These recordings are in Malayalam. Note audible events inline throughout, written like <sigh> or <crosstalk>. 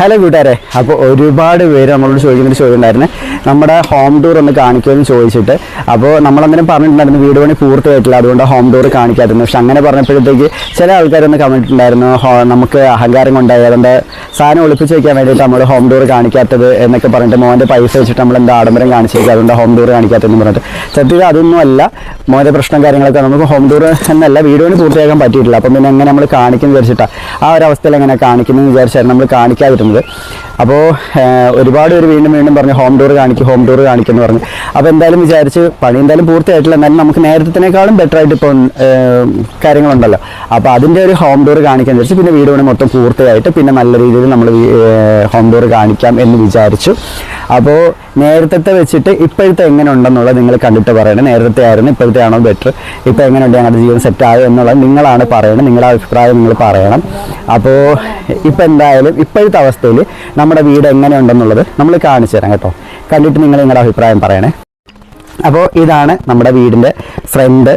ഹലോ കൂട്ടുകാരെ അപ്പോൾ ഒരുപാട് പേര് നമ്മളോട് ചോദിക്കുന്നൊരു ചോദ്യം ഉണ്ടായിരുന്നു. നമ്മുടെ ഹോം ടൂർ ഒന്ന് കാണിക്കുമെന്ന് ചോദിച്ചിട്ട്. അപ്പോൾ നമ്മളന്നേരം പറഞ്ഞിട്ടുണ്ടായിരുന്നു വീട് പണി പൂർത്തിയായിട്ടില്ല അതുകൊണ്ട് ഹോം ടൂർ കാണിക്കാതിരുന്നു. പക്ഷെ അങ്ങനെ പറഞ്ഞപ്പോഴത്തേക്ക് ചില ആൾക്കാരൊന്ന് കമന്റുണ്ടായിരുന്നു നമുക്ക് അഹങ്കാരം കൊണ്ടായി. സാധനം ഒളിപ്പിച്ച് വയ്ക്കാൻ വേണ്ടിയിട്ട് നമ്മൾ ഹോം ടൂർ കാണിക്കാത്തത്? എന്നൊക്കെ പറഞ്ഞിട്ട് മോന്റെ പൈസ വെച്ചിട്ട് നമ്മൾ എന്താ ആഡംബരം കാണിച്ചേക്കുക അതുകൊണ്ട് ഹോം ടൂർ കാണിക്കാത്തതെന്ന് പറഞ്ഞിട്ട്. സത്യത്തിൽ അതൊന്നും അല്ല മോന്റെ പ്രശ്നം കാര്യങ്ങളൊക്കെ നമുക്ക് ഹോം ടൂർ എന്നല്ല വീട് പണി പൂർത്തിയാക്കാൻ പറ്റിയിട്ടില്ല. അപ്പം പിന്നെ എങ്ങനെ നമ്മൾ കാണിക്കുന്നു വിചാരിച്ചിട്ടാണ് ആ ഒരു അവസ്ഥയിൽ എങ്ങനെ കാണിക്കുന്നു വിചാരിച്ചായിരുന്നു നമ്മൾ കാണിക്കാതിരുന്നത്. അപ്പോൾ ഒരുപാട് പേര് വീണ്ടും വീണ്ടും പറഞ്ഞു ഹോം ടൂർ കാണിക്കും ഹോം ടൂർ കാണിക്കും എന്ന് പറഞ്ഞു. അപ്പോൾ എന്തായാലും വിചാരിച്ച് പണി എന്തായാലും പൂർത്തിയായിട്ടില്ല. എന്നാലും നമുക്ക് നേരത്തിനേക്കാളും ബെറ്റർ ആയിട്ട് ഇപ്പോൾ കാര്യങ്ങളുണ്ടല്ലോ. അപ്പോൾ അതിന്റെ ഒരു ഹോം ടൂർ കാണിക്കാൻ വിചാരിച്ചു പിന്നെ വീട് പണി മൊത്തം പൂർത്തിയായിട്ട് പിന്നെ നല്ല രീതിയിൽ നമ്മൾ ഹോം ടൂർ കാണിക്കാം എന്ന് വിചാരിച്ചു. അപ്പോൾ നേരത്തെ വെച്ചിട്ട് ഇപ്പോഴത്തെ എങ്ങനെ ഉണ്ടെന്നുള്ളത് നിങ്ങൾ കണ്ടിട്ട് പറയണം. നേരത്തെ ആയിരുന്നു ഇപ്പോഴത്തെ ആണോ ബെറ്റർ ഇപ്പോൾ എങ്ങനെയുണ്ട് ഞങ്ങളുടെ ജീവിതം സെറ്റ് ആയോ എന്നുള്ളത് നിങ്ങളാണ് പറയണം. നിങ്ങളുടെ അഭിപ്രായം നിങ്ങൾ പറയണം. അപ്പോൾ ഇപ്പോൾ എന്തായാലും ഇപ്പോഴത്തെ അവസ്ഥയിൽ നമ്മുടെ വീട് എങ്ങനെയുണ്ടെന്നുള്ളത് നമ്മൾ കാണിച്ചു തരാം കേട്ടോ. കണ്ടിട്ട് നിങ്ങൾ നിങ്ങളുടെ അഭിപ്രായം പറയണേ. അപ്പോൾ ഇതാണ് നമ്മുടെ വീടിന്റെ ഫ്രണ്ട്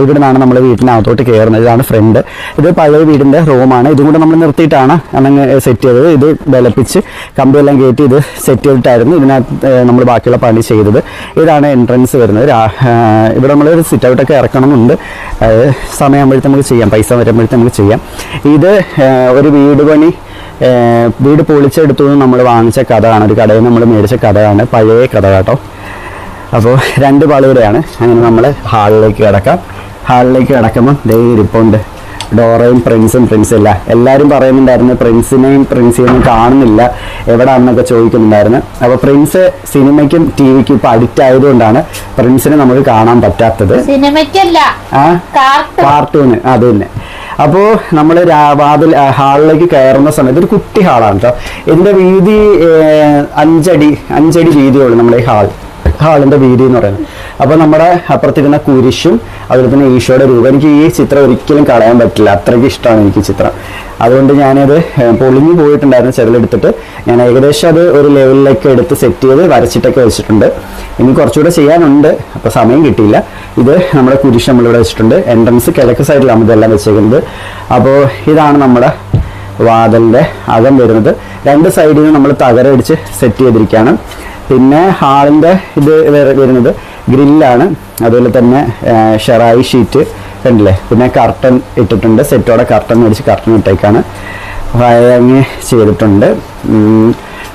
ഇവിടെ നിന്നാണ് നമ്മൾ വീട്ടിനകത്തോട്ട് കയറുന്നത്. ഇതാണ് ഫ്രണ്ട് ഇത് പഴയ വീടിന്റെ റൂമാണ് ഇതും കൂടെ നമ്മൾ നിർത്തിയിട്ടാണ് അന്നങ്ങ് സെറ്റ് ചെയ്തത്. ഇത് വിലപ്പിച്ച് കമ്പിയെല്ലാം കയറ്റി ഇത് സെറ്റ് ചെയ്തിട്ടായിരുന്നു ഇതിനകത്ത് നമ്മൾ ബാക്കിയുള്ള പണി ചെയ്തത്. ഇതാണ് എൻട്രൻസ് വരുന്നത്. ഇവിടെ നമ്മൾ ഒരു സിറ്റ് ഔട്ടൊക്കെ ഇറക്കണമെന്നുണ്ട്. സമയമാകുമ്പോഴത്തെ നമുക്ക് ചെയ്യാം. പൈസ വരുമ്പോഴത്തെ നമുക്ക് ചെയ്യാം. ഇത് ഒരു വീട് പണി വീട് പൊളിച്ചെടുത്തു നിന്ന് നമ്മൾ വാങ്ങിച്ച കഥയാണ്. ഒരു കടയിൽ നമ്മൾ മേടിച്ച കഥയാണ്. പഴയ കഥ കേട്ടോ. അപ്പോൾ രണ്ട് പാളുകൂടെയാണ് അങ്ങനെ നമ്മൾ ഹാളിലേക്ക് കിടക്കാം. ഹാളിലേക്ക് കിടക്കുമ്പോൾ ദേ ഇരിപ്പുണ്ട്. ഡോറയും പ്രിൻസും പ്രിൻസും ഇല്ല എല്ലാവരും പറയുന്നുണ്ടായിരുന്നു പ്രിൻസിനെയും പ്രിൻസിനെയും കാണുന്നില്ല. എവിടാണെന്നൊക്കെ ചോദിക്കുന്നുണ്ടായിരുന്നു. അപ്പോൾ പ്രിൻസ് സിനിമയ്ക്കും ടി വിക്കും ഇപ്പൊ അഡിക്റ്റ് ആയതുകൊണ്ടാണ് പ്രിൻസിനെ നമുക്ക് കാണാൻ പറ്റാത്തത്. സിനിമയ്ക്കല്ല കാർട്ടൂൺ കാർട്ടൂണ് അത് തന്നെ. അപ്പോൾ നമ്മൾ വാതിൽ ഹാളിലേക്ക് കയറുന്ന സമയത്ത് ഒരു കുട്ടി ഹാളാണ് കേട്ടോ ഇതിന്റെ വീതി അഞ്ചടി അഞ്ചടി വീതിയുള്ളൂ നമ്മുടെ ഈ ഹാൾ. ഹാളിന്റെ വീതി എന്ന് പറയുന്നത്. അപ്പോൾ നമ്മുടെ അപ്പുറത്തിരുന്ന കുരിശും അതുപോലെ തന്നെ ഈശോയുടെ രൂപം. എനിക്ക് ഈ ചിത്രം ഒരിക്കലും കളയാൻ പറ്റില്ല. അത്രയ്ക്ക് ഇഷ്ടമാണ് എനിക്ക് ചിത്രം. അതുകൊണ്ട് ഞാനത് പൊളിഞ്ഞു പോയിട്ടുണ്ടായിരുന്നു ചെറുതെടുത്തിട്ട് ഞാൻ ഏകദേശം അത് ഒരു ലെവലിലേക്ക് എടുത്ത് സെറ്റ് ചെയ്ത് വരച്ചിട്ടൊക്കെ വെച്ചിട്ടുണ്ട്. ഇനി കുറച്ചുകൂടെ ചെയ്യാനുണ്ട്. അപ്പോൾ സമയം കിട്ടിയില്ല. ഇത് നമ്മുടെ കുരിശ് നമ്മളിവിടെ വെച്ചിട്ടുണ്ട്. എൻട്രൻസ് കിഴക്ക് സൈഡിലാണ് ഇതെല്ലാം വെച്ചേക്കുന്നത്. അപ്പോൾ ഇതാണ് നമ്മുടെ വാതിലിന്റെ അകം വരുന്നത്. രണ്ട് സൈഡിൽ നിന്ന് നമ്മൾ തകരടിച്ച് സെറ്റ് ചെയ്തിരിക്കുകയാണ്. പിന്നെ ഹാളിന്റെ ഇത് വരുന്നത് ഗ്രില്ലാണ്. അതുപോലെ തന്നെ ഷെറായി ഷീറ്റ് കണ്ടില്ലേ? പിന്നെ കർട്ടൻ ഇട്ടിട്ടുണ്ട്. സെറ്റോടെ കർട്ടൻ മേടിച്ച് കർട്ടൻ ഇട്ടേക്കാണ്. വയറിങ് ചെയ്തിട്ടുണ്ട്.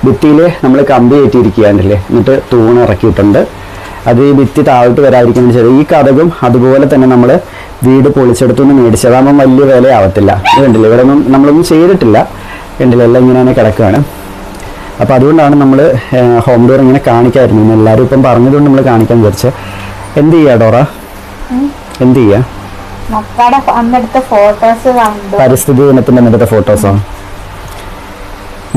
ഭിത്തിയിൽ നമ്മൾ കമ്പി കയറ്റിയിരിക്കുകയാണല്ലേ എന്നിട്ട് തൂണ് ഇറക്കിയിട്ടുണ്ട്. അത് ഈ ഭിത്തി താഴോട്ട് വരാതിരിക്കാൻ ചെയ്തത് ഈ കഥകും അതുപോലെ തന്നെ നമ്മൾ വീട് പൊളിച്ചെടുത്തുനിന്ന് മേടിച്ചത് അതാകുമ്പോൾ വലിയ വിലയാവത്തില്ല. കണ്ടില്ലേ? ഇവിടെ ഒന്നും നമ്മളൊന്നും ചെയ്തിട്ടില്ല. കണ്ടില്ല? എല്ലാം ഇങ്ങനെ തന്നെ കിടക്കുകയാണ്. അപ്പോൾ അതുകൊണ്ടാണ് നമ്മൾ ഹോം ഡോർ ഇങ്ങനെ കാണിക്കായിരുന്നു. ഇന്ന് എല്ലാവരും ഇപ്പം പറഞ്ഞതുകൊണ്ട് നമ്മൾ കാണിക്കാൻ വിചാരിച്ച്. എന്ത് ചെയ്യാ ഡോറ? എന്ത് ചെയ്യാ? പരിസ്ഥിതി ദിനത്തിന്റെ അന്നെടുത്ത ഫോട്ടോസോ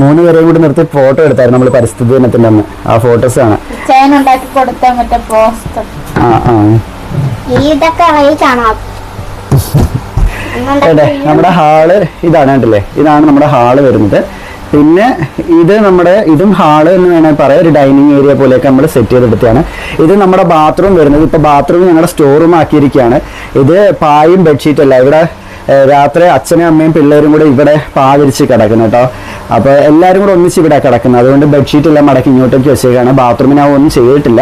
മൂന്ന് പേരെയും കൂടി നിർത്തി ഫോട്ടോ എടുത്തായിരുന്നു നമ്മൾ പരിസ്ഥിതി ദിനത്തിന്റെ അന്ന്. ആ ഫോട്ടോസ് ആണ്. നമ്മുടെ ഹാൾ ഇതാണ് കണ്ടില്ലേ? ഇതാണ് നമ്മുടെ ഹാൾ വരുന്നത്. പിന്നെ ഇത് നമ്മുടെ ഇതും ഹാൾ എന്ന് വേണമെങ്കിൽ പറയാം. ഒരു ഡൈനിങ് ഏരിയ പോലെയൊക്കെ നമ്മൾ സെറ്റ് ചെയ്തെടുത്തതാണ്. ഇത് നമ്മുടെ ബാത്റൂം വരുന്നത് ഇപ്പോൾ ബാത്റൂം ഞങ്ങളുടെ സ്റ്റോർ റൂം ആക്കിയിരിക്കുകയാണ് ഇത് പായും ബെഡ്ഷീറ്റും അല്ല. ഇവിടെ രാത്രി അച്ഛനും അമ്മയും പിള്ളേരും കൂടെ ഇവിടെ പാവിരിച്ച് കിടക്കുന്നു കേട്ടോ. അപ്പോൾ എല്ലാവരും കൂടെ ഒന്നിച്ച് ഇവിടെ കിടക്കുന്നത്. അതുകൊണ്ട് ബെഡ്ഷീറ്റ് എല്ലാം മടക്കി ഇങ്ങോട്ടേക്ക് വെച്ചേക്കാണ്. ബാത്റൂമിന് ഒന്നും ചെയ്തിട്ടില്ല.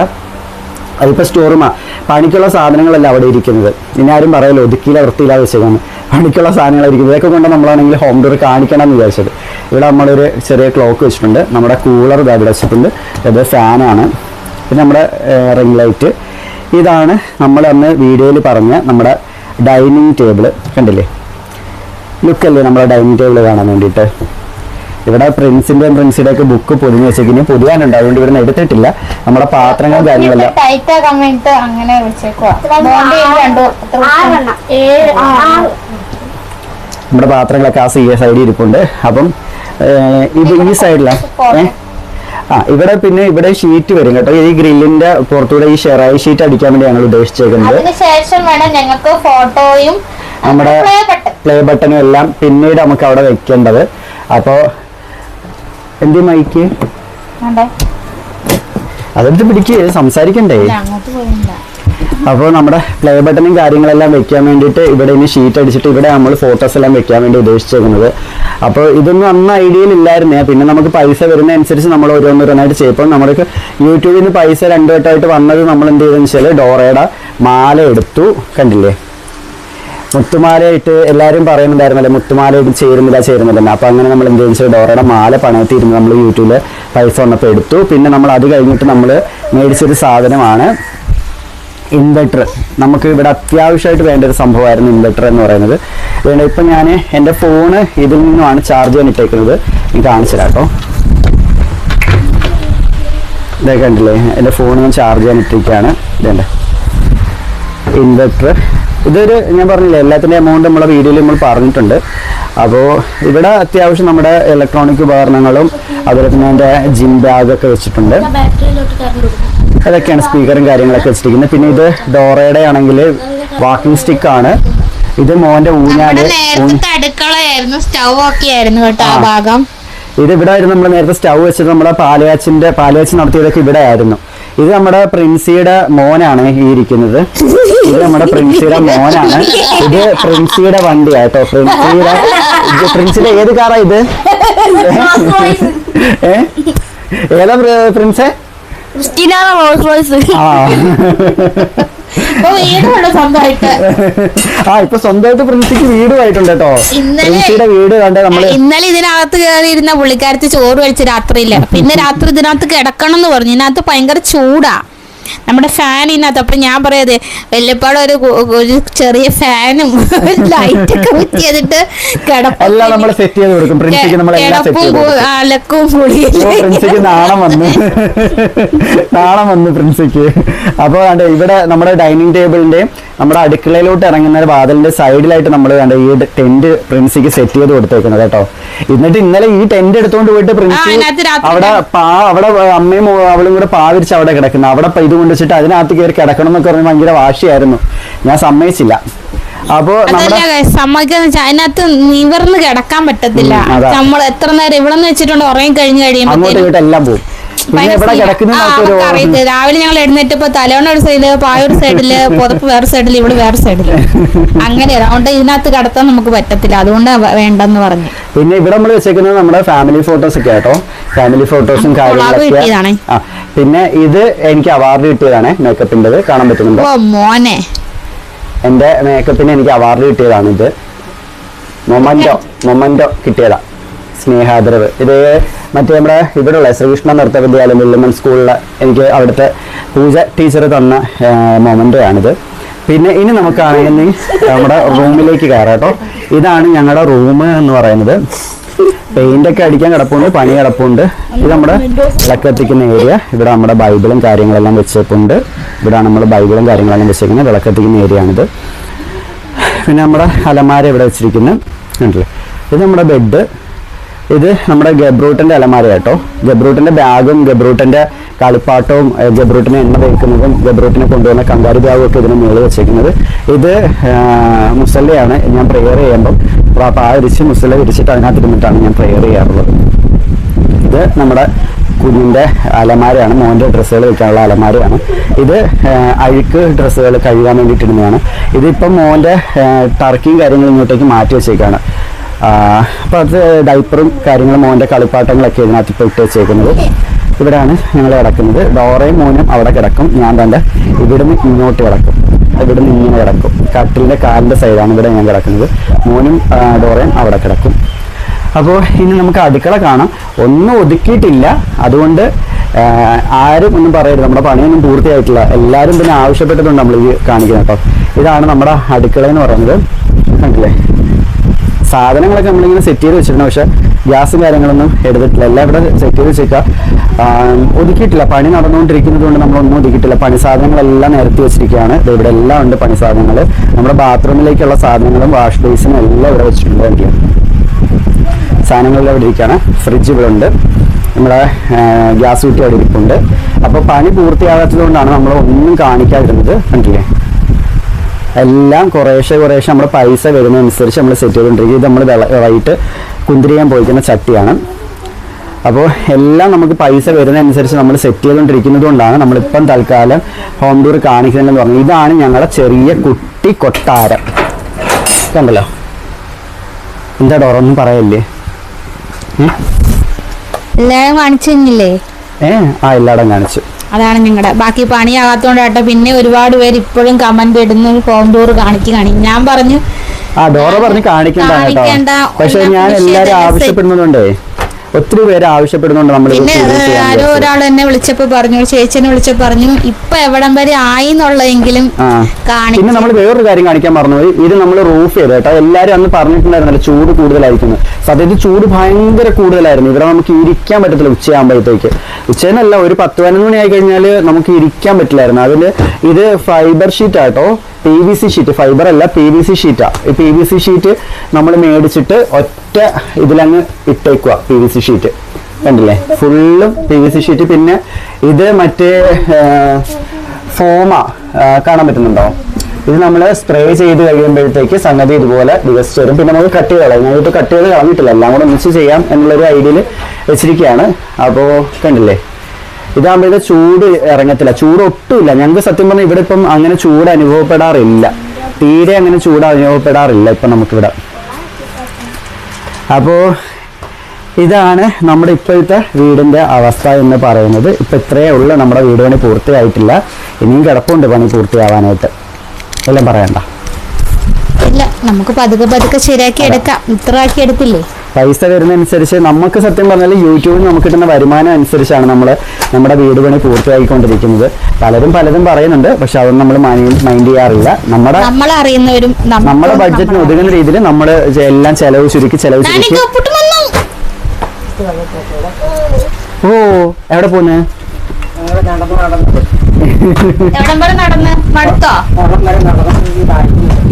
അതിപ്പോൾ സ്റ്റോറൂമാണ് പണിക്കുള്ള സാധനങ്ങളല്ല അവിടെ ഇരിക്കുന്നത്. ഇനി ആരും പറയല്ലോ ഒതുക്കിയില്ല വൃത്തിയില്ല വെച്ചേക്കാണ് പണിക്കുള്ള സാധനങ്ങളായിരിക്കും ഇതൊക്കെ കൊണ്ട് നമ്മളാണെങ്കിൽ ഹോം ഡോർ കാണിക്കണം എന്ന് വിചാരിച്ചത്. ഇവിടെ നമ്മളൊരു ചെറിയ ക്ലോക്ക് വെച്ചിട്ടുണ്ട്. നമ്മുടെ കൂളർ ഇതാ ഇവിടെ വെച്ചിട്ടുണ്ട്. ഇത് ഫാനാണ് പിന്നെ നമ്മുടെ റിംഗ് ലൈറ്റ് ഇതാണ് നമ്മൾ അന്ന് വീഡിയോയിൽ പറഞ്ഞ നമ്മുടെ ഡൈനിങ് ടേബിൾ കണ്ടില്ലേ? ലുക്കല്ലേ നമ്മുടെ ഡൈനിങ് ടേബിൾ കാണാൻ വേണ്ടിയിട്ട്? ഇവിടെ പ്രിൻസിന്റെയും പ്രിൻസിന്റെ ഒക്കെ ബുക്ക് പൊതിഞ്ഞ് വെച്ചേക്കിനി പൊതിയാനുണ്ട് അതുകൊണ്ട് ഇവിടുന്ന് എടുത്തിട്ടില്ല. നമ്മുടെ പാത്രങ്ങളും കാര്യങ്ങളെല്ലാം നമ്മുടെ പാത്രങ്ങളൊക്കെ ആ സി സൈഡിൽ ഇരിപ്പുണ്ട്. അപ്പം ഇത് ഈ സൈഡിലാണ് ആ ഇവിടെ പിന്നെ ഇവിടെ ഷീറ്റ് വരും കേട്ടോ. ഈ ഗ്രില്ലിന്റെ പുറത്തൂടെ ഈ ഷെറായി ഷീറ്റ് അടിക്കാൻ വേണ്ടി ഞങ്ങൾ ഉദ്ദേശിച്ചേക്കുന്നത്. വേണം ഞങ്ങൾക്ക് ഫോട്ടോയും നമ്മുടെ പ്ലേ ബട്ടണും എല്ലാം പിന്നീട് നമുക്ക് അവിടെ വെക്കേണ്ടത്. അപ്പോ എന്ത് മൈക്ക് അതെന്ത് അതെടുത്ത് പിടിക്കുക സംസാരിക്കണ്ടേ അങ്ങോട്ട് പോയില്ല. അപ്പോൾ നമ്മുടെ പ്ലേ ബട്ടണും കാര്യങ്ങളെല്ലാം വെക്കാൻ വേണ്ടിയിട്ട് ഇവിടെ ഇനി ഷീറ്റ് അടിച്ചിട്ട് ഇവിടെ നമ്മൾ ഫോട്ടോസ് എല്ലാം വെക്കാൻ വേണ്ടി ഉദ്ദേശിച്ചേക്കുന്നത്. അപ്പോൾ ഇതൊന്നും അന്ന് ഐഡിയയിൽ ഇല്ലായിരുന്നേ. പിന്നെ നമുക്ക് പൈസ വരുന്ന അനുസരിച്ച് നമ്മൾ ഓരോന്നോരോന്നായിട്ട് ചെയ്യപ്പോൾ നമ്മൾക്ക് യൂട്യൂബിൽ നിന്ന് പൈസ രണ്ടു വട്ടമായിട്ട് വന്നത് നമ്മൾ എന്ത് ചെയ്തെന്ന് വെച്ചാൽ ഡോറയുടെ മാല എടുത്തു. കണ്ടില്ലേ? മുത്തുമാലയായിട്ട് എല്ലാവരും പറയുന്നുണ്ടായിരുന്നല്ലേ മുത്തുമാലയായിട്ട് ചേരുന്നില്ല ചേരുന്നില്ല അപ്പോൾ അങ്ങനെ നമ്മൾ എന്ത് വെച്ചാൽ ഡോറയുടെ മാല പണയത്തിരുന്ന് നമ്മൾ യൂട്യൂബിൽ പൈസ വന്നപ്പോൾ എടുത്തു. പിന്നെ നമ്മൾ അത് കഴിഞ്ഞിട്ട് നമ്മൾ മേടിച്ചൊരു സാധനമാണ് ഇൻവെർട്ടർ. നമുക്ക് ഇവിടെ അത്യാവശ്യമായിട്ട് വേണ്ട ഒരു സംഭവമായിരുന്നു ഇൻവെർട്ടർ എന്ന് പറയുന്നത്. അതുകൊണ്ട് ഇപ്പം ഞാൻ എന്റെ ഫോണ് ഇതിൽ നിന്നുമാണ് ചാർജ് ചെയ്യാൻ ഇട്ടേക്കുന്നത്. ഞാൻ കാണിച്ചു ഇതേ കണ്ടില്ലേ? എന്റെ ഫോൺ ഞാൻ ചാർജ് ചെയ്യാൻ ഇട്ടിരിക്കുകയാണ്. ഇതേണ്ട. ഇൻവെർട്ടർ. ഇതൊരു ഞാൻ പറഞ്ഞില്ലേ എല്ലാത്തിന്റെ എമൗണ്ട് നമ്മളെ വീഡിയോയിൽ നമ്മൾ പറഞ്ഞിട്ടുണ്ട്. അപ്പോൾ ഇവിടെ അത്യാവശ്യം നമ്മുടെ ഇലക്ട്രോണിക് ഉപകരണങ്ങളും അതുപോലെ തന്നെ എന്റെ ജിം ബാഗൊക്കെ വെച്ചിട്ടുണ്ട്. അതൊക്കെയാണ് സ്പീക്കറും കാര്യങ്ങളൊക്കെ വെച്ചിരിക്കുന്നത്. പിന്നെ ഇത് ഡോറയുടെ ആണെങ്കിൽ വാക്കിംഗ് സ്റ്റിക്ക് ആണ് ഇത് മോന്റെ ഊഞ്ഞാൽ. അടുക്കളയായിരുന്നു സ്റ്റൗ ഒക്കെ ആയിരുന്നു കേട്ടോ ആ. ഭാഗം. ഇത് ഇവിടെ ആയിരുന്നു നമ്മൾ നേരത്തെ സ്റ്റൗ വെച്ചത്. നമ്മുടെ പാലുകാച്ചിന്റെ പാലുകാച്ചി നടത്തിയതൊക്കെ ഇവിടെ ആയിരുന്നു. ഇത് നമ്മുടെ പ്രിൻസിയുടെ മോനാണ് ഈ ഇരിക്കുന്നത്. ഇത് നമ്മുടെ പ്രിൻസിയുടെ മോനാണ്. ഇത് പ്രിൻസിയുടെ വണ്ടിയാ കേട്ടോ. പ്രിൻസിയുടെ ഇത് പ്രിൻസിയുടെ ഏത് കാറാ ഇത്? ഏ? ഏതാ പ്രി- പ്രിൻസേ? ആ. റോൾസ് വീടുണ്ട് സ്വന്തമായിട്ട്. ആ ഇപ്പൊ സ്വന്തമായിട്ട് പ്രിൻസിക്ക് വീടുമായിട്ടുണ്ട് കേട്ടോ. ഇന്നലെ- പ്രിൻസിയുടെ വീട് കണ്ട് നമ്മൾ. ഇന്നലെ ഇതിനകത്ത് കയറിയിരുന്ന പുള്ളിക്കാരത്തി ചോറ് കഴിച്ച് രാത്രിയില്ല പിന്നെ രാത്രി ഇതിനകത്ത് കിടക്കണം എന്ന് പറഞ്ഞു. ഇതിനകത്ത് ഭയങ്കര ചൂടാ. നമ്മുടെ ഫാൻ ഇതിനകത്ത്. അപ്പൊ ഞാൻ പറയാതെ വല്ലപ്പാടും ഒരു ഒരു ചെറിയ ഫാനും ലൈറ്റ് <laughs> ഒക്കെ കുത്തി ചെയ്തിട്ട് കിടപ്പും നമ്മൾ സെറ്റ് ചെയ്ത് കൊടുക്കും. പ്രിൻസിക്ക് നമ്മൾ എല്ലാം സെറ്റ് ചെയ്ത് അലക്കും പ്രിൻസിക്ക് നാണം വന്നു. <laughs> നാണം വന്നു പ്രിൻസിക്ക്. അപ്പോൾ ഇവിടെ നമ്മുടെ ഡൈനിങ് ടേബിളിന്റെയും നമ്മുടെ അടുക്കളയിലോട്ട് ഇറങ്ങുന്ന ഒരു വാതിലിന്റെ സൈഡിലായിട്ട് നമ്മൾ കണ്ട ഈ ടെന്റ് പ്രിൻസിക്ക് സെറ്റ് ചെയ്ത് കൊടുത്തേക്കുന്നത് കേട്ടോ. എന്നിട്ട് ഇന്നലെ ഈ ടെന്റ് എടുത്തുകൊണ്ട് പോയിട്ട് പ്രിൻസി അവിടെ പാ അവിടെ അമ്മയും അവളും കൂടെ പാവിരിച്ച് അവിടെ കിടക്കുന്നു. അവിടെ ഇത് കൊണ്ടുവച്ചിട്ട് അതിനകത്ത് കയറി കിടക്കണം എന്നൊക്കെ പറഞ്ഞ് ഭയങ്കര വാശിയായിരുന്നു. ഞാൻ സമ്മതിച്ചില്ല. അപ്പോ സമ്മതിക്കാന്ന് വെച്ചാൽ അതിനകത്ത് നിവർന്ന് കിടക്കാൻ പറ്റത്തില്ല. നമ്മൾ എത്ര നേരം ഇവിടെ നിന്ന് വെച്ചിട്ടുണ്ട് ഉറങ്ങി കഴിഞ്ഞ് അങ്ങോട്ട് കഴിയുമ്പോൾ ഇങ്ങോട്ട് എല്ലാം പോകും അറിയത്തില്ല. രാവിലെ ഞങ്ങൾ എഴുന്നേറ്റപ്പോ തലവണ ഒരു സൈഡിൽ പായ ഒരു സൈഡിൽ പുതപ്പ് വേറെ സൈഡിൽ ഇവിടെ വേറെ സൈഡിൽ. അങ്ങനെ അതുകൊണ്ട് ഇതിനകത്ത് കടത്താൻ നമുക്ക് പറ്റത്തില്ല. അതുകൊണ്ട് വേണ്ടെന്ന് പറഞ്ഞു. പിന്നെ ഇവിടെ നമ്മൾ വെച്ചേക്കുന്നത് നമ്മുടെ ഫാമിലി ഫോട്ടോസ് ഒക്കെ ആട്ടോ. ഫാമിലി ഫോട്ടോസും കാര്യങ്ങളൊക്കെ. പിന്നെ ഇത് എനിക്ക് അവാർഡ് കിട്ടിയതാണ് മേക്കപ്പിന്റെത് കാണാൻ പറ്റുന്നുണ്ട്? മോനെ. എന്റെ മേക്കപ്പിന് എനിക്ക് അവാർഡ് കിട്ടിയതാണ് ഇത് മൊമന്റോ മൊമന്റോ കിട്ടിയതാ. സ്നേഹാദരവ്. ഇത് മറ്റേ നമ്മുടെ ഇവിടെയുള്ള ശ്രീകൃഷ്ണ നൃത്ത വിദ്യാലയം വില്ലുമൻ സ്കൂളിലെ എനിക്ക് അവിടുത്തെ പൂജ ടീച്ചർ തന്ന മൊമെന്റാണിത് പിന്നെ ഇനി നമുക്കാണെങ്കിൽ നമ്മുടെ റൂമിലേക്ക് കയറാം കേട്ടോ. ഇതാണ് ഞങ്ങളുടെ റൂം എന്ന് പറയുന്നത്. പെയിന്റ് ഒക്കെ അടിക്കാൻ കിടപ്പുണ്ട് പണി കിടപ്പുണ്ട്. ഇത് നമ്മുടെ വിളക്കെത്തിക്കുന്ന ഏരിയ ഇവിടെ നമ്മുടെ ബൈബിളും കാര്യങ്ങളെല്ലാം വെച്ചിട്ടുണ്ട്. ഇവിടെയാണ് നമ്മൾ ബൈബിളും കാര്യങ്ങളെല്ലാം വെച്ചിരിക്കുന്നത്. വിളക്കെത്തിക്കുന്ന ഏരിയ ആണിത്. പിന്നെ നമ്മുടെ അലമാര ഇവിടെ വെച്ചിരിക്കുന്നു. കണ്ടില്ലേ? ഇത് നമ്മുടെ ബെഡ് ഇത് നമ്മുടെ ഗബ്രൂട്ടിന്റെ അലമാര കേട്ടോ. ഗബ്രൂട്ടിന്റെ ബാഗും ഗബ്രൂട്ടിന്റെ കളിപ്പാട്ടവും ഗബ്രൂട്ടിനെ എണ്ണ തേക്കുന്നതും ഗബ്രൂട്ടിനെ കൊണ്ടുവന്ന കങ്കാരി ബാഗും ഒക്കെ ഇതിന് മുകളിൽ വെച്ചേക്കുന്നത്. ഇത് മുസല്ലയാണ് ഞാൻ പ്രെയർ ചെയ്യുമ്പം പാ വിരിച്ച് മുസല്ല വിരിച്ചിട്ട് അതിനകത്ത് ഇരുന്നിട്ടാണ് ഞാൻ പ്രെയർ ചെയ്യാറുള്ളത്. ഇത് നമ്മുടെ കുഞ്ഞിന്റെ അലമാരയാണ്. മോന്റെ ഡ്രസ്സുകൾ വെക്കാനുള്ള അലമാരയാണ്. ഇത് ആ, അഴുക്ക് ഡ്രസ്സുകൾ കഴുകാൻ വേണ്ടിയിട്ടിരുന്നതാണ് ഇതിപ്പം മോന്റെ ടർക്കിയും കാര്യങ്ങളും ഇങ്ങോട്ടേക്ക് മാറ്റി വെച്ചേക്കാണ്. അപ്പോൾ അത് ഡൈപ്പറും കാര്യങ്ങളും മോന്റെ കളിപ്പാട്ടങ്ങളൊക്കെ ഇതിനകത്ത് ഇപ്പോൾ ഇട്ട് വെച്ചേക്കുന്നത്. ഇവിടെയാണ് ഞങ്ങൾ കിടക്കുന്നത്. ഡോറയും മോനും അവിടെ കിടക്കും. ഞാൻ തന്നെ ഇവിടുന്ന് ഇങ്ങോട്ട് കിടക്കും. ഇവിടുന്ന് ഇങ്ങനെ കിടക്കും. കട്ടിലിന്റെ കാലിന്റെ സൈഡാണ് ഇവിടെ ഞാൻ കിടക്കുന്നത്. മോനും ഡോറയും അവിടെ കിടക്കും. അപ്പോൾ ഇനി നമുക്ക് അടുക്കള കാണാം. ഒന്നും ഒതുക്കിയിട്ടില്ല. അതുകൊണ്ട് ആരും ഒന്നും പറയരുത്. നമ്മുടെ പണിയൊന്നും പൂർത്തിയായിട്ടില്ല. എല്ലാവരും പിന്നെ ആവശ്യപ്പെട്ടിട്ടുണ്ട് നമ്മൾ ഈ കാണിക്കുന്നത്. കേട്ടോ ഇതാണ് നമ്മുടെ അടുക്കള എന്ന് പറയുന്നത്. കണ്ടില്ലേ? സാധനങ്ങളൊക്കെ നമ്മളിങ്ങനെ സെറ്റ് ചെയ്ത് വെച്ചിട്ടുണ്ട്. പക്ഷേ ഗ്യാസും കാര്യങ്ങളൊന്നും എടുത്തിട്ടില്ല. എല്ലാം ഇവിടെ സെറ്റ് ചെയ്ത് വെച്ചേക്കുക ഒതുക്കിയിട്ടില്ല. പണി നടന്നുകൊണ്ടിരിക്കുന്നത് കൊണ്ട് നമ്മളൊന്നും ഒതുക്കിയിട്ടില്ല. പണി സാധനങ്ങളെല്ലാം നിരത്തി വെച്ചിരിക്കുകയാണ്. ഇവിടെ എല്ലാം ഉണ്ട് പണി സാധനങ്ങൾ നമ്മുടെ ബാത്റൂമിലേക്കുള്ള സാധനങ്ങളും വാഷ് ബേസിനും എല്ലാം ഇവിടെ വെച്ചിട്ടുണ്ട് കണ്ടില്ലേ സാധനങ്ങളെല്ലാം ഇവിടെ ഇരിക്കുകയാണ്. ഫ്രിഡ്ജ് ഇവിടെ ഉണ്ട്. നമ്മുടെ ഗ്യാസ് കുറ്റി അവിടെ ഇരിപ്പുണ്ട്. അപ്പോൾ പണി പൂർത്തിയാകാത്തത് കൊണ്ടാണ് നമ്മൾ ഒന്നും കാണിക്കാതിരുന്നത്. കണ്ടില്ലേ? എല്ലാം കുറേശ്ശെ കുറേശ്ശെ നമ്മുടെ പൈസ വരുന്നതനുസരിച്ച് നമ്മൾ സെറ്റ് ചെയ്തുകൊണ്ടിരിക്കും ഇത് നമ്മൾ വൈകിട്ട് കുന്തിരിയാൻ പോയിക്കുന്ന ചട്ടിയാണ്. അപ്പോൾ എല്ലാം നമുക്ക് പൈസ വരുന്നതനുസരിച്ച് നമ്മൾ സെറ്റ് ചെയ്തുകൊണ്ടിരിക്കുന്നത് കൊണ്ടാണ് നമ്മളിപ്പം തൽക്കാലം ഹോം ടൂർ കാണിക്കുന്നതെന്ന് പറഞ്ഞു ഇതാണ് ഞങ്ങളുടെ ചെറിയ കുട്ടി കൊട്ടാരം. കണ്ടല്ലോ? എന്താ ഡോറൊന്നും പറയല്ലേ? ഉം? കാണിച്ചു ഏ? ആ എല്ലായിടം കാണിച്ചു. അതാണ് നിങ്ങളുടെ ബാക്കി പണിയാകാത്തോണ്ട് കേട്ടോ പിന്നെ ഒരുപാട് പേര് ഇപ്പോഴും കമന്റ് ഇടുന്ന ഹോം ടൂർ കാണിക്ക് കാണി. ഞാൻ പറഞ്ഞു ആ ഡോറ പറഞ്ഞു കാണിക്കണ്ട പക്ഷെ ഞാൻ എല്ലാരും ആവശ്യപ്പെടുന്നതുകൊണ്ടേ ആവശ്യപ്പെടുന്നുണ്ടേ ഒത്തിരി പേര് ആവശ്യപ്പെടുന്നുണ്ട് നമ്മൾ പിന്നെ ആരോ ഒരാൾ എന്നെ വിളിച്ചപ്പോ പറഞ്ഞു ചേച്ചിനെ വിളിച്ചപ്പോ പറഞ്ഞു ഇപ്പൊ എവിടം വരെ ആയി എന്നുള്ളതെങ്കിലും പിന്നെ നമ്മൾ വേറൊരു കാര്യം കാണിക്കാൻ മറന്നുപോയി ഇത് നമ്മൾ റൂഫ് ചെയ്ത് കേട്ടോ. എല്ലാരും അന്ന് പറഞ്ഞിട്ടുണ്ടായിരുന്നല്ലോ ചൂട് കൂടുതലായിരിക്കുന്നു. സത്യത്തിൽ ചൂട് ഭയങ്കര കൂടുതലായിരുന്നു. ഇവിടെ നമുക്ക് ഇരിക്കാൻ പറ്റത്തില്ല ഉച്ചയാകുമ്പോഴത്തേക്ക്. ഉച്ചയെന്നല്ല ഒരു പത്ത് പതിനൊന്ന് മണി ആയി കഴിഞ്ഞാൽ നമുക്ക് ഇരിക്കാൻ പറ്റില്ലായിരുന്നു. അതിൽ ഇത് ഫൈബർ ഷീറ്റ് ആട്ടോ P V C sheet fibre അല്ല പി വി സി ഷീറ്റാ ഈ പി വി സി ഷീറ്റ് നമ്മൾ മേടിച്ചിട്ട് ഒറ്റ ഇതിലങ്ങ് ഇട്ടേക്കുക പി വി സി ഷീറ്റ് കണ്ടില്ലേ? ഫുള്ളും പി വി സി ഷീറ്റ് പിന്നെ ഇത് മറ്റേ ഫോമ കാണാൻ പറ്റുന്നുണ്ടോ ഇത് നമ്മൾ സ്പ്രേ ചെയ്ത് കഴിയുമ്പോഴത്തേക്ക് സംഗതി ഇതുപോലെ ദിവസം വരും. പിന്നെ നമുക്ക് കട്ട് ചെയ്ത് കളയാം. ഞാനിപ്പോൾ കട്ട് ചെയ്ത് കളഞ്ഞിട്ടില്ല. എല്ലാം കൂടെ ഒന്നിച്ച് ചെയ്യാം എന്നുള്ളൊരു ഐഡിയയിൽ വെച്ചിരിക്കുകയാണ് അപ്പോൾ കണ്ടില്ലേ? ഇതാകുമ്പോഴത്തെ ചൂട് ഇറങ്ങത്തില്ല. ചൂട് ഒട്ടുമില്ല. ഞങ്ങൾക്ക് സത്യം പറഞ്ഞാൽ ഇവിടെ ഇപ്പം അങ്ങനെ ചൂട് അനുഭവപ്പെടാറില്ല. തീരെ അങ്ങനെ ചൂട് അനുഭവപ്പെടാറില്ല ഇപ്പം നമുക്കിവിടെ. അപ്പോൾ ഇതാണ് നമ്മുടെ ഇപ്പോഴത്തെ വീടിന്റെ അവസ്ഥ എന്ന് പറയുന്നത്. ഇപ്പൊ ഇത്രയേ ഉള്ളൂ നമ്മുടെ വീട് പണി പൂർത്തിയായിട്ടില്ല. ഇനിയും കിടപ്പുണ്ട് പണി പൂർത്തിയാവാനായിട്ട്. എല്ലാം പറയണ്ട. ഇല്ല നമുക്ക് പതുക്കെ പതുക്കെ ശരിയാക്കി എടുക്കാം. ഇത്ര ആക്കി എടുത്തില്ലേ? പൈസ വരുന്നതനുസരിച്ച് നമുക്ക് സത്യം പറഞ്ഞാൽ യൂട്യൂബിൽ നമുക്ക് കിട്ടുന്ന വരുമാനം അനുസരിച്ചാണ് നമ്മൾ നമ്മുടെ വീട് പണി പൂർത്തിയാക്കിക്കൊണ്ടിരിക്കുന്നത് പലരും പലതും പറയുന്നുണ്ട് പക്ഷെ അതൊന്നും നമ്മൾ മൈൻഡ് ചെയ്യാറില്ല. നമ്മുടെ നമ്മൾ അറിയുന്നവരും നമ്മുടെ ബഡ്ജറ്റിന് ഒതുങ്ങുന്ന രീതിയിൽ നമ്മൾ എല്ലാം ചെലവ് ചുരുക്കി ചെലവ് ചുരുക്കി. ഓ എവിടെ പോന്നെ? നടന്നു? നടന്നു നടന്നു നടന്നു?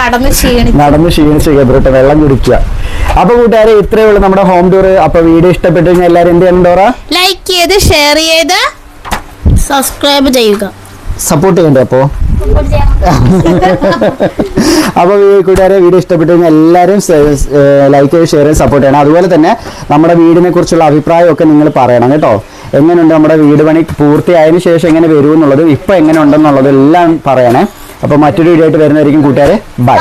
നടന്ന് ക്ഷീണിച്ച്. കേട്ടോ വെള്ളം കുടിക്കുക. അപ്പൊ കൂട്ടുകാരെ ഇത്രയേ ഉള്ളൂ നമ്മുടെ ഹോം ടൂർ അപ്പൊ വീഡിയോ ഇഷ്ടപ്പെട്ടു കഴിഞ്ഞാൽ എല്ലാവരും എന്ത് ചെയ്യണ്ടോറ ലൈക്ക് ചെയ്ത് ഷെയർ ചെയ്ത് സബ്സ്ക്രൈബ് ചെയ്യുക. സപ്പോർട്ട് ചെയ്യണ്ടേ അപ്പോ? അപ്പൊ കൂട്ടുകാരെ വീഡിയോ ഇഷ്ടപ്പെട്ടു കഴിഞ്ഞാൽ എല്ലാവരും ലൈക്ക് ചെയ്ത് ഷെയർ ചെയ്ത് സപ്പോർട്ട് ചെയ്യണം. അതുപോലെ തന്നെ നമ്മുടെ വീടിനെ കുറിച്ചുള്ള അഭിപ്രായമൊക്കെ നിങ്ങൾ പറയണം കേട്ടോ. എങ്ങനെയുണ്ട് നമ്മുടെ വീട് പണി പൂർത്തിയായതിനു ശേഷം എങ്ങനെ വരുമെന്നുള്ളതും ഇപ്പൊ എങ്ങനെ ഉണ്ടെന്നുള്ളതും എല്ലാം പറയണേ. അപ്പൊ മറ്റൊരു വീഡിയോ ആയിട്ട് വരുന്നതായിരിക്കും കൂട്ടുകാരെ. ബൈ